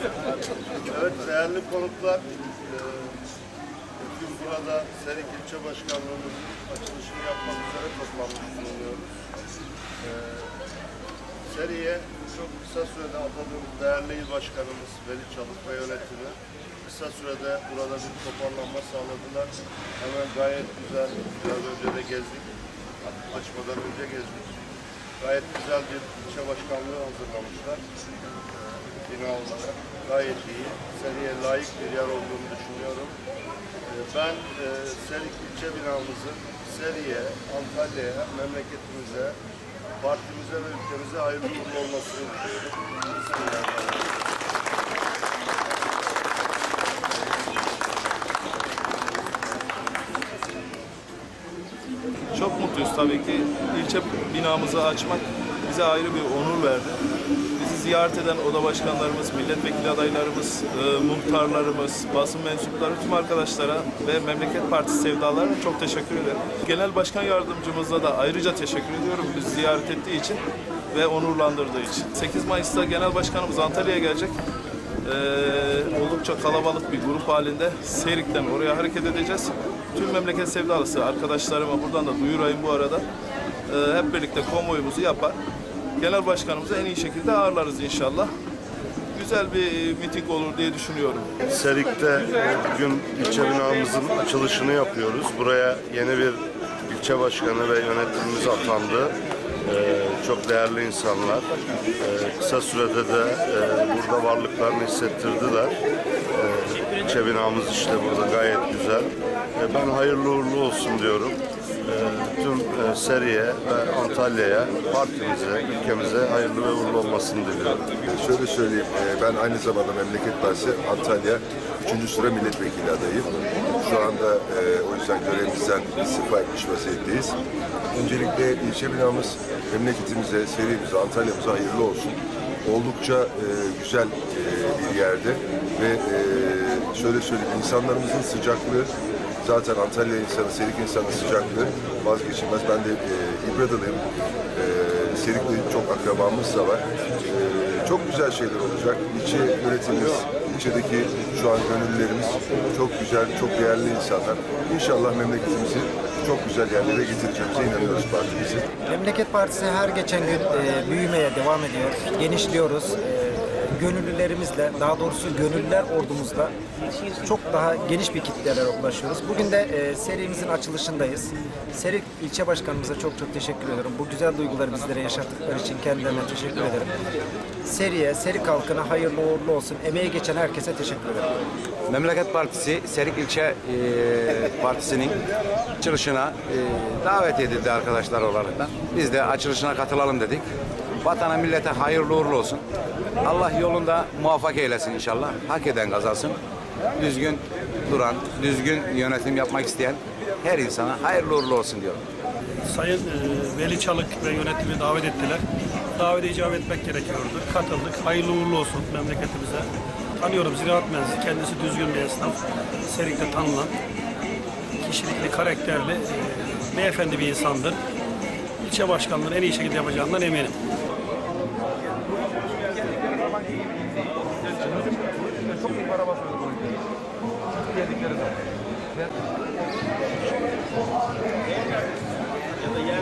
Evet değerli konuklar, e, bugün burada Serik İlçe Başkanlığı'nın açılışını yapmak üzere toplanmış bulunuyoruz. E, Seri'ye çok kısa sürede atadığımız değerli il başkanımız Veli Çalık ve yönetimi kısa sürede burada bir toparlanma sağladılar. Hemen gayet güzel, biraz önce de gezdik, açmadan önce gezdik. Gayet güzel bir ilçe başkanlığı hazırlamışlar olarak gayet iyi. Seriye layık bir yer olduğunu düşünüyorum. Ee, Ben e, Serik ilçe binamızın Seriye, Antalya'ya, memleketimize, partimize ve ülkemize hayırlı uğurlu olmasını. Bismillahirrahmanirrahim. Çok mutluyuz tabii ki. İlçe binamızı açmak bize ayrı bir onur verdi. Ziyaret eden oda başkanlarımız, milletvekili adaylarımız, e, muhtarlarımız, basın mensupları, tüm arkadaşlara ve Memleket Partisi sevdalarına çok teşekkür ederim. Genel Başkan Yardımcımızla da ayrıca teşekkür ediyorum bizi ziyaret ettiği için ve onurlandırdığı için. 8 Mayıs'ta Genel Başkanımız Antalya'ya gelecek. Ee, oldukça kalabalık bir grup halinde Serik'ten oraya hareket edeceğiz. Tüm memleket sevdalısı arkadaşlarıma buradan da duyurayım bu arada. Ee, hep birlikte konvoyumuzu yapar. Genel başkanımızı en iyi şekilde ağırlarız inşallah. Güzel bir miting olur diye düşünüyorum. Serik'te bugün ilçe binamızın açılışını yapıyoruz. Buraya yeni bir ilçe başkanı ve yönetimimiz atandı. Çok değerli insanlar. Ee, kısa sürede de e, burada varlıklarını hissettirdiler. İlçe binamız işte burada gayet güzel. Ee, ben hayırlı uğurlu olsun diyorum. Ee, tüm e, Seriye ve Antalya'ya, partimize, ülkemize hayırlı ve uğurlu olmasını diliyorum. Şöyle söyleyeyim, e, ben aynı zamanda Memleket Partisi Antalya 3. sıra milletvekili adayım. Şu anda e, yüzden görevimizden istifa etmiş vaziyetteyiz. Öncelikle ilçe binamız memleketimize, serimize, Antalya'mıza hayırlı olsun. Oldukça e, güzel e, bir yerde ve e, şöyle söyleyeyim, insanlarımızın sıcaklığı Zaten Antalya insanı, Serik insanı sıcaklığı vazgeçilmez. Ben de e, İbradalıyım. E, Serik'le çok akrabamız da var. E, çok güzel şeyler olacak. İlçe yönetimimiz, ilçedeki şu an gönüllülerimiz çok güzel, çok değerli insanlar. İnşallah memleketimizi çok güzel yerlere getireceğimize inanıyoruz partimizi. Memleket Partisi her geçen gün e, büyümeye devam ediyor. Genişliyoruz. E, gönüllülerimizle, daha doğrusu gönüllüler ordumuzla çok daha geniş bir kitlelere ulaşıyoruz. Bugün de e, serimizin açılışındayız. Serik ilçe başkanımıza çok çok teşekkür ediyorum. Bu güzel duyguları bizlere yaşattıkları için kendilerine teşekkür ederim. Seriye, Serik halkına hayırlı uğurlu olsun. Emeği geçen herkese teşekkür ederim. Memleket Partisi Serik İlçe e, Partisi'nin açılışına e, davet edildi arkadaşlar olarak. Biz de açılışına katılalım dedik. Vatana millete hayırlı uğurlu olsun. Allah yolunda muvaffak eylesin inşallah. Hak eden kazansın. Düzgün duran, düzgün yönetim yapmak isteyen her insana hayırlı uğurlu olsun diyorum. Sayın e, Veli Çalık ve yönetimi davet ettiler. Davete icap etmek gerekiyordu. Katıldık. Hayırlı uğurlu olsun memleketimize. Tanıyorum ziraat mühendisi. Kendisi düzgün bir esnaf. Serik'te tanınan, kişilikli, karakterli, e, beyefendi bir insandır. İlçe başkanlığını en iyi şekilde yapacağından eminim. Çok iyi para basıyoruz bunu. Yedikleri zaman. Ya da yer.